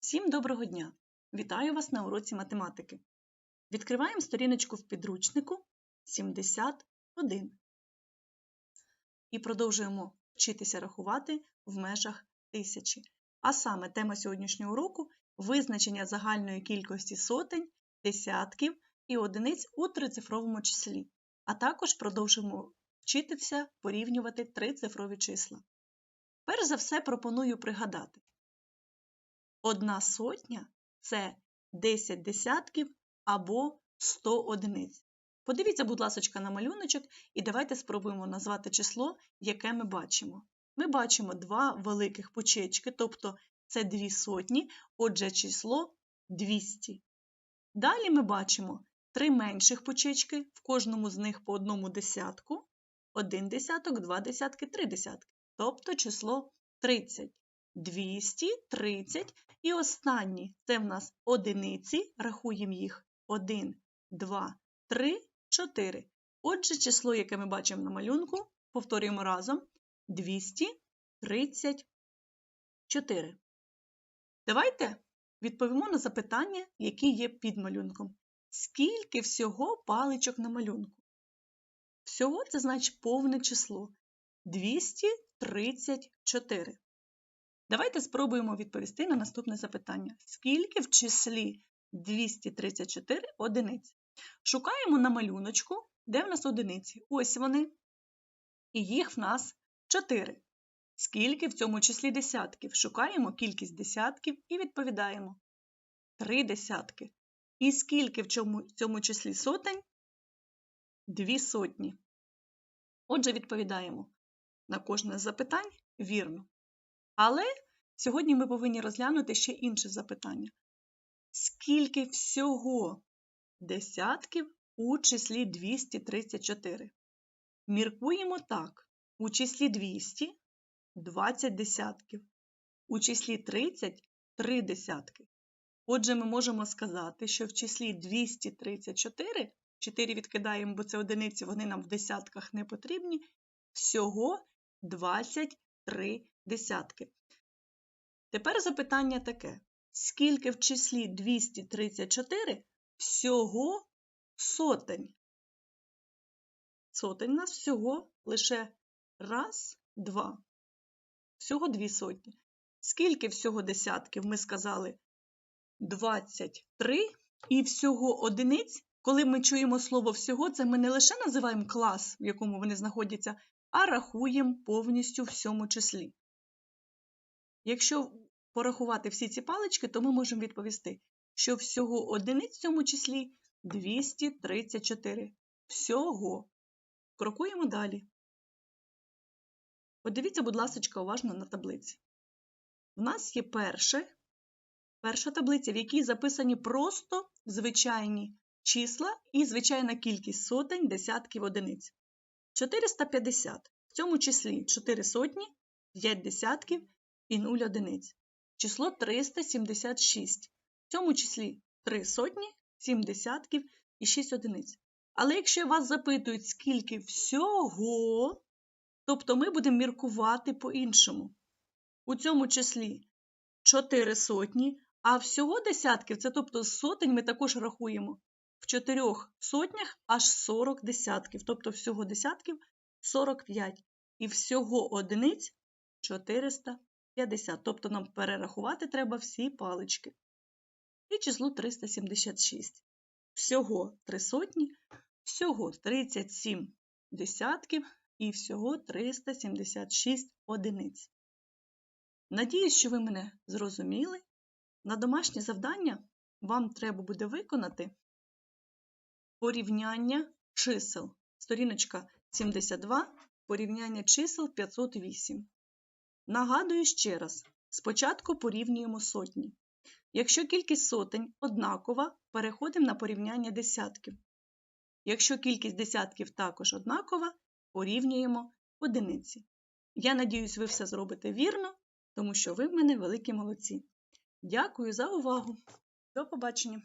Всім доброго дня! Вітаю вас на уроці математики. Відкриваємо сторіночку в підручнику 71 і продовжуємо вчитися рахувати в межах тисячі. А саме тема сьогоднішнього уроку визначення загальної кількості сотень, десятків і одиниць у трицифровому числі, а також продовжуємо вчитися порівнювати трицифрові числа. Перш за все пропоную пригадати. Одна сотня це 10 десятків або 100 одиниць. Подивіться, будь ласка, на малюночок, і давайте спробуємо назвати число, яке ми бачимо. Ми бачимо два великих почечки, тобто це дві сотні, отже, число 200. Далі ми бачимо три менших почечки, в кожному з них по одному десятку, один десяток, два десятки, три десятки, тобто число 30. 230. І останні це в нас одиниці, рахуємо їх 1, 2, 3, 4. Отже, число, яке ми бачимо на малюнку, повторюємо разом 234. Давайте відповімо на запитання, які є під малюнком. Скільки всього паличок на малюнку? Всього це значить повне число 234. Давайте спробуємо відповісти на наступне запитання. Скільки в числі 234 одиниць? Шукаємо на малюночку, де в нас одиниці. Ось вони. І їх в нас 4. Скільки в цьому числі десятків? Шукаємо кількість десятків і відповідаємо. 3 десятки. І скільки в цьому, в цьому числі сотень? Дві сотні. Отже, відповідаємо на кожне з запитань вірно. Але сьогодні ми повинні розглянути ще інше запитання. Скільки всього десятків у числі 234? Міркуємо так. У числі 200 20 десятків, у числі 30 3 десятки. Отже, ми можемо сказати, що в числі 234, 4 відкидаємо, бо це одиниці, вони нам в десятках не потрібні, всього 23 десятки. Тепер запитання таке: скільки в числі 234 всього сотень? Сотень нас всього лише раз, два. Всього дві сотні. Скільки всього десятків? Ми сказали 23 і всього одиниць. Коли ми чуємо слово всього, це ми не лише називаємо клас, в якому вони знаходяться, а рахуємо повністю в всьому числі. Якщо порахувати всі ці палички, то ми можемо відповісти, що всього одиниць в цьому числі 234. Всього. Крокуємо далі. Подивіться, будь ласка, уважно на таблиці. У нас є перше, перша таблиця, в якій записані просто звичайні числа і звичайна кількість сотень, десятків одиниць. 450. В цьому числі 4 сотні, 5 десятків і 0 одиниць. Число 376. В цьому числі 3 сотні, 7 десятків і 6 одиниць. Але якщо вас запитують, скільки всього, тобто ми будемо міркувати по-іншому. У цьому числі 4 сотні, а всього десятків, це тобто сотень ми також рахуємо. В чотирьох сотнях аж 40 десятків, тобто всього десятків 45. І всього одиниць 450. Тобто нам перерахувати треба всі палички. І число 376. Всього 3 сотні, всього 37 десятків і всього 376 одиниць. Надіюсь, що ви мене зрозуміли. На домашнє завдання вам треба буде виконати порівняння чисел. Сторіночка 72, порівняння чисел 508. Нагадую ще раз: спочатку порівнюємо сотні. Якщо кількість сотень однакова, переходимо на порівняння десятків. Якщо кількість десятків також однакова, порівнюємо одиниці. Я надіюсь, ви все зробите вірно, тому що ви в мене великі молодці. Дякую за увагу! До побачення!